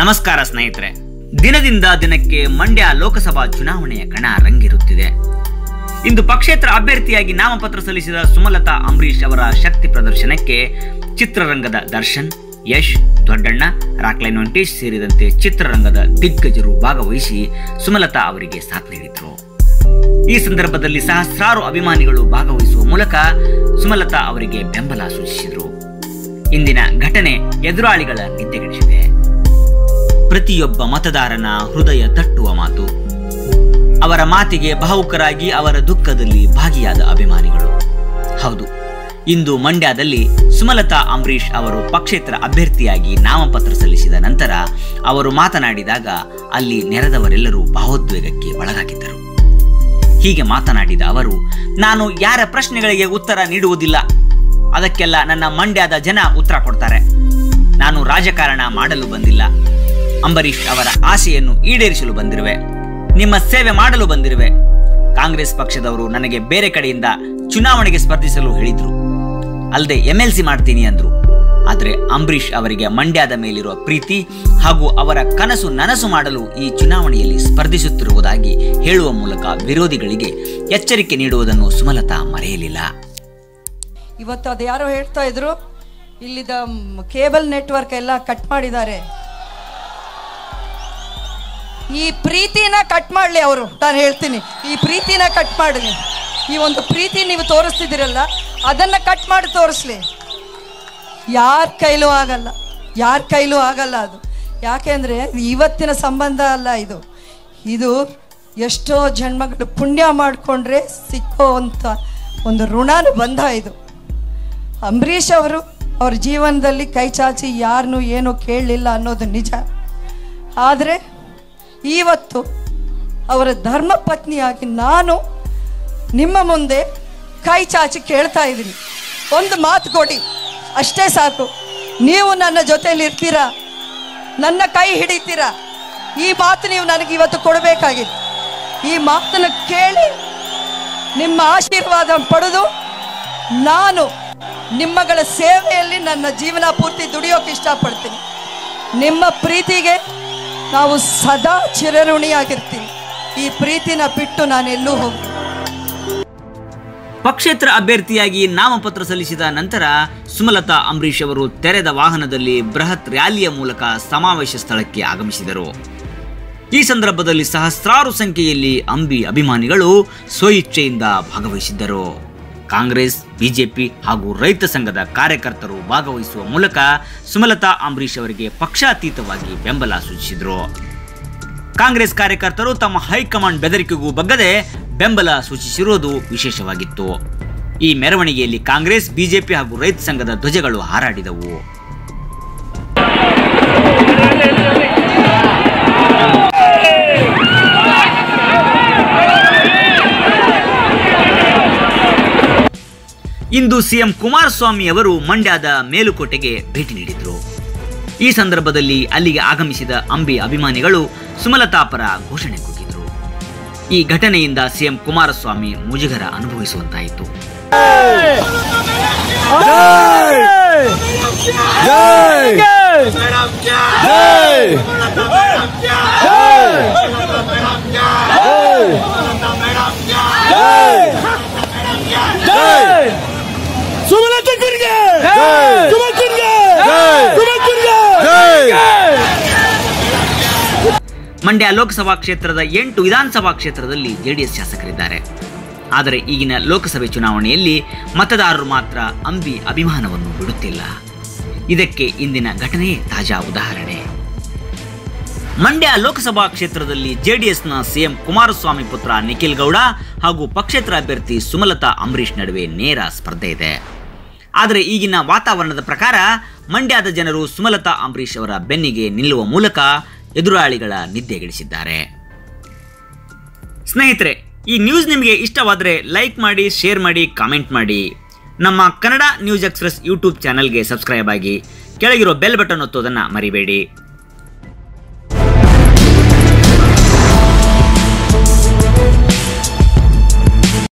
ನಮಸ್ಕಾರ ಸ್ನೇಹಿತರೆ. ದಿನದಿಂದ ದಿನಕ್ಕೆ ಮಂಡ್ಯ ಲೋಕಸಭಾ ಚುನಾವಣೆಯ ಕಣ ರಂಗಿರುತ್ತಿದೆ. ಇಂದು ಪಕ್ಷೇತರ ಅಭ್ಯರ್ಥಿಯಾಗಿ ನಾಮಪತ್ರ ಸಲ್ಲಿಸಿದ ಸುಮಲತಾ ಅಂಬರೀಶ್ ಅವರ ಶಕ್ತಿ ಪ್ರದರ್ಶನಕ್ಕೆ ಚಿತ್ರರಂಗದ ದರ್ಶನ್, ಯಶ್, ದೊಡ್ಡಣ್ಣ, ರಾಕ್ಲೈನ್ ವೆಂಕಟೇಶ್ ಸೇರಿದಂತೆ ಚಿತ್ರರಂಗದ ದಿಗ್ಗಜರು ಭಾಗವಹಿಸಿ ಸುಮಲತಾ ಅವರಿಗೆ ಸಾಥ್ ನೀಡಿದರು. ಈ ಸಂದರ್ಭದಲ್ಲಿ ಸಹಸ್ರಾರು ಅಭಿಮಾನಿಗಳು ಭಾಗವಹಿಸುವ ಮೂಲಕ ಸುಮಲತಾ ಅವರಿಗೆ ಬೆಂಬಲ ಸೂಚಿಸಿದರು. ಇಂದಿನ ಘಟನೆ ಎದುರಾಳಿಗಳ ನಿದ್ದೆಗೆಡಿಸಿದೆ. ಪ್ರತಿಯೊಬ್ಬ ಮತದಾರನ ಹೃದಯ ತಟ್ಟುವ ಮಾತು. ಅವರ ಮಾತಿಗೆ ಭಾವುಕರಾಗಿ ಅವರ ದುಃಖದಲ್ಲಿ ಭಾಗಿಯಾದ ಅಭಿಮಾನಿಗಳು. ಹೌದು, ಇಂದು ಮಂಡ್ಯದಲ್ಲಿ ಸುಮಲತಾ ಅಂಬರೀಷ್ ಅವರು ಪಕ್ಷೇತರ ಅಭ್ಯರ್ಥಿಯಾಗಿ ನಾಮಪತ್ರ ಸಲ್ಲಿಸಿದ ನಂತರ ಅವರು ಮಾತನಾಡಿದಾಗ ಅಲ್ಲಿ ನೆರೆದವರೆಲ್ಲರೂ ಭಾವೋದ್ವೇಗಕ್ಕೆ ಒಳಗಾಗಿದ್ದರು. ಹೀಗೆ ಮಾತನಾಡಿದ ಅವರು, ನಾನು ಯಾರ ಪ್ರಶ್ನೆಗಳಿಗೆ ಉತ್ತರ ನೀಡುವುದಿಲ್ಲ. ಅದಕ್ಕೆಲ್ಲ ನನ್ನ ಮಂಡ್ಯದ ಜನ ಉತ್ತರ ಕೊಡ್ತಾರೆ. ನಾನು ರಾಜಕಾರಣ ಮಾಡಲು ಬಂದಿಲ್ಲ. ಅಂಬರೀಷ್ ಅವರ ಆಸೆಯನ್ನು ಈಡೇರಿಸಲು ಬಂದಿರುವೆ. ನಿಮ್ಮ ಸೇವೆ ಮಾಡಲು ಬಂದಿರುವೆ. ಕಾಂಗ್ರೆಸ್ ಪಕ್ಷದವರು ನನಗೆ ಬೇರೆ ಕಡೆಯಿಂದ ಚುನಾವಣೆಗೆ ಸ್ಪರ್ಧಿಸಲು ಹೇಳಿದ್ರು. ಅಲ್ಲದೆ ಎಂಎಲ್ಸಿ ಮಾಡ್ತೀನಿ ಅಂದ್ರು. ಆದರೆ ಅಂಬರೀಷ್ ಅವರಿಗೆ ಮಂಡ್ಯದ ಮೇಲಿರುವ ಪ್ರೀತಿ ಹಾಗೂ ಅವರ ಕನಸು ನನಸು ಮಾಡಲು ಈ ಚುನಾವಣೆಯಲ್ಲಿ ಸ್ಪರ್ಧಿಸುತ್ತಿರುವುದಾಗಿ ಹೇಳುವ ಮೂಲಕ ವಿರೋಧಿಗಳಿಗೆ ಎಚ್ಚರಿಕೆ ನೀಡುವುದನ್ನು ಸುಮಲತಾ ಮರೆಯಲಿಲ್ಲ. ಇವತ್ತು ಅದು ಯಾರೋ ಹೇಳ್ತಾ ಇದ್ರು ಇಲ್ಲಿದ ಕೇಬಲ್ ನೆಟ್ವರ್ಕ್ ಎಲ್ಲ ಕಟ್ ಮಾಡಿದ್ದಾರೆ. ಈ ಪ್ರೀತಿನ ಕಟ್ ಮಾಡಲಿ ಅವರು. ನಾನು ಹೇಳ್ತೀನಿ, ಈ ಪ್ರೀತಿನ ಕಟ್ ಮಾಡಲಿ. ಈ ಒಂದು ಪ್ರೀತಿ ನೀವು ತೋರಿಸ್ತಿದ್ದೀರಲ್ಲ, ಅದನ್ನು ಕಟ್ ಮಾಡಿ ತೋರಿಸ್ಲಿ. ಯಾರ ಕೈಲೂ ಆಗಲ್ಲ, ಯಾರ ಕೈಲೂ ಆಗಲ್ಲ ಅದು. ಯಾಕೆಂದರೆ ಇವತ್ತಿನ ಸಂಬಂಧ ಅಲ್ಲ ಇದು. ಇದು ಎಷ್ಟೋ ಜನ್ಮಗಳು ಪುಣ್ಯ ಮಾಡಿಕೊಂಡ್ರೆ ಸಿಕ್ಕೋ ಒಂದು ಋಣಾನು ಬಂಧ ಇದು. ಅಂಬರೀಷ್ ಅವರು ಅವ್ರ ಜೀವನದಲ್ಲಿ ಕೈ ಚಾಚಿ ಯಾರನ್ನೂ ಏನೂ ಕೇಳಲಿಲ್ಲ ಅನ್ನೋದು ನಿಜ. ಆದರೆ ಇವತ್ತು ಅವರ ಧರ್ಮ ಪತ್ನಿಯಾಗಿ ನಾನು ನಿಮ್ಮ ಮುಂದೆ ಕೈ ಚಾಚಿ ಕೇಳ್ತಾ ಇದ್ದೀನಿ. ಒಂದು ಮಾತು ಕೊಡಿ. ಅಷ್ಟೇ ಸಾಕು. ನೀವು ನನ್ನ ಜೊತೆಯಲ್ಲಿ ಇರ್ತೀರಾ? ನನ್ನ ಕೈ ಹಿಡಿತೀರಾ? ಈ ಮಾತು ನೀವು ನನಗೆ ಇವತ್ತು ಕೊಡಬೇಕಾಗಿತ್ತು ಈ ಮಾತನ್ನು ಕೇಳಿ ನಿಮ್ಮ ಆಶೀರ್ವಾದ ಪಡೆದು ನಾನು ನಿಮ್ಮಗಳ ಸೇವೆಯಲ್ಲಿ ನನ್ನ ಜೀವನ ಪೂರ್ತಿ ದುಡಿಯೋಕೆ ಇಷ್ಟಪಡ್ತೀನಿ. ನಿಮ್ಮ ಪ್ರೀತಿಗೆ ನಾವು ಸದಾ ಚಿರಋಣಿಯಾಗಿರ್ತೀವಿ. ಈ ಪ್ರೀತಿನ ಬಿಟ್ಟು ನಾನೆಲ್ಲೂ ಹೋಗ ಪಕ್ಷೇತರ ಅಭ್ಯರ್ಥಿಯಾಗಿ ನಾಮಪತ್ರ ಸಲ್ಲಿಸಿದ ನಂತರ ಸುಮಲತಾ ಅಂಬರೀಷ್ ಅವರು ತೆರೆದ ವಾಹನದಲ್ಲಿ ಬೃಹತ್ ರ್ಯಾಲಿಯ ಮೂಲಕ ಸಮಾವೇಶ ಸ್ಥಳಕ್ಕೆ ಆಗಮಿಸಿದರು. ಈ ಸಂದರ್ಭದಲ್ಲಿ ಸಹಸ್ರಾರು ಸಂಖ್ಯೆಯಲ್ಲಿ ಅಂಬಿ ಅಭಿಮಾನಿಗಳು ಸ್ವಇಚ್ಛೆಯಿಂದ ಭಾಗವಹಿಸಿದ್ದರು. ಕಾಂಗ್ರೆಸ್, ಬಿಜೆಪಿ ಹಾಗೂ ರೈತ ಸಂಘದ ಕಾರ್ಯಕರ್ತರು ಭಾಗವಹಿಸುವ ಮೂಲಕ ಸುಮಲತಾ ಅಂಬರೀಶ್ ಅವರಿಗೆ ಪಕ್ಷಾತೀತವಾಗಿ ಬೆಂಬಲ ಸೂಚಿಸಿದರು. ಕಾಂಗ್ರೆಸ್ ಕಾರ್ಯಕರ್ತರು ತಮ್ಮ ಹೈಕಮಾಂಡ್ ಬೆದರಿಕೆಗೂ ಬಗ್ಗದೆ ಬೆಂಬಲ ಸೂಚಿಸಿರುವುದು ವಿಶೇಷವಾಗಿತ್ತು. ಈ ಮೆರವಣಿಗೆಯಲ್ಲಿ ಕಾಂಗ್ರೆಸ್, ಬಿಜೆಪಿ ಹಾಗೂ ರೈತ ಸಂಘದ ಧ್ವಜಗಳು ಹಾರಾಡಿದವು. ಇಂದು ಸಿಎಂ ಕುಮಾರಸ್ವಾಮಿ ಅವರು ಮಂಡ್ಯದ ಮೇಲುಕೋಟೆಗೆ ಭೇಟಿ ನೀಡಿದರು. ಈ ಸಂದರ್ಭದಲ್ಲಿ ಅಲ್ಲಿಗೆ ಆಗಮಿಸಿದ ಅಂಬಿ ಅಭಿಮಾನಿಗಳು ಸುಮಲತಾ ಪರ ಘೋಷಣೆ ಕೂಗಿದರು. ಈ ಘಟನೆಯಿಂದ ಸಿಎಂ ಕುಮಾರಸ್ವಾಮಿ ಮುಜುಗರ ಅನುಭವಿಸುವಂತಾಯಿತು. ಸುಮಲತಕ್ಕರಿಗೆ ಮಂಡ್ಯ ಲೋಕಸಭಾ ಕ್ಷೇತ್ರದ ಎಂಟು ವಿಧಾನಸಭಾ ಕ್ಷೇತ್ರದಲ್ಲಿ ಜೆಡಿಎಸ್ ಶಾಸಕರಿದ್ದಾರೆ. ಆದರೆ ಈಗಿನ ಲೋಕಸಭೆ ಚುನಾವಣೆಯಲ್ಲಿ ಮತದಾರರು ಮಾತ್ರ ಅಂಬಿ ಅಭಿಮಾನವನ್ನು ಬಿಡುತ್ತಿಲ್ಲ. ಇದಕ್ಕೆ ಇಂದಿನ ಘಟನೆಯೇ ತಾಜಾ ಉದಾಹರಣೆ. ಮಂಡ್ಯ ಲೋಕಸಭಾ ಕ್ಷೇತ್ರದಲ್ಲಿ ಜೆಡಿಎಸ್ನ ಸಿಎಂ ಕುಮಾರಸ್ವಾಮಿ ಪುತ್ರ ನಿಖಿಲ್ ಗೌಡ ಹಾಗೂ ಪಕ್ಷೇತರ ಅಭ್ಯರ್ಥಿ ಸುಮಲತಾ ಅಂಬರೀಶ್ ನಡುವೆ ನೇರ ಸ್ಪರ್ಧೆ ಇದೆ. ಆದರೆ ಈಗಿನ ವಾತಾವರಣದ ಪ್ರಕಾರ ಮಂಡ್ಯದ ಜನರು ಸುಮಲತಾ ಅಂಬರೀಶ್ ಅವರ ಬೆನ್ನಿಗೆ ನಿಲ್ಲುವ ಮೂಲಕ ಎದುರಾಳಿಗಳ ನಿದ್ದೆಗಿಳಿಸಿದ್ದಾರೆ ಸ್ನೇಹಿತರೆ, ಈ ನ್ಯೂಸ್ ನಿಮಗೆ ಇಷ್ಟವಾದರೆ ಲೈಕ್ ಮಾಡಿ ಶೇರ್ ಮಾಡಿ ಕಾಮೆಂಟ್ ಮಾಡಿ. ನಮ್ಮ ಕನ್ನಡ ನ್ಯೂಸ್ ಎಕ್ಸ್ಪ್ರೆಸ್ ಯೂಟ್ಯೂಬ್ ಚಾನಲ್ಗೆ ಸಬ್ಸ್ಕ್ರೈಬ್ ಆಗಿ ಕೆಳಗಿರೋ ಬೆಲ್ ಬಟನ್ ಒತ್ತೋದನ್ನು ಮರಿಬೇಡಿ.